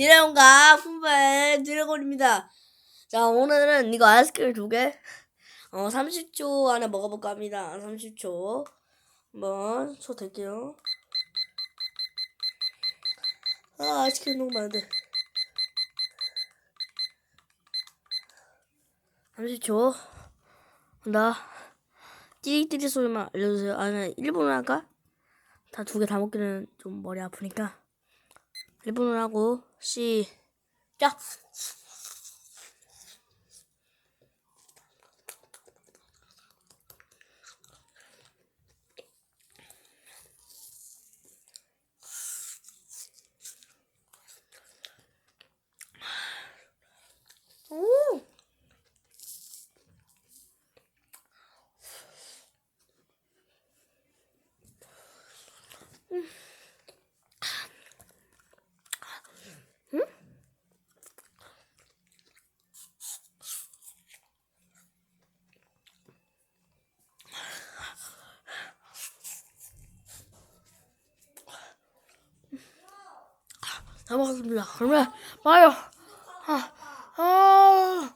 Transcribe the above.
드래곤과 품바의 드래곤입니다. 자, 오늘은 이거 아이스크림 두 개, 어, 30초 안에 먹어볼까 합니다. 30초. 한번 초 댈게요. 아, 아이스크림 너무 많은데. 30초. 나 띠리띠리 소리만 알려주세요. 아니, 1분을 할까? 다 두 개 다 먹기는 좀 머리 아프니까. 1분을 하고 시작. 오! 다 먹었습니다. 그러면 봐요. 아, 아.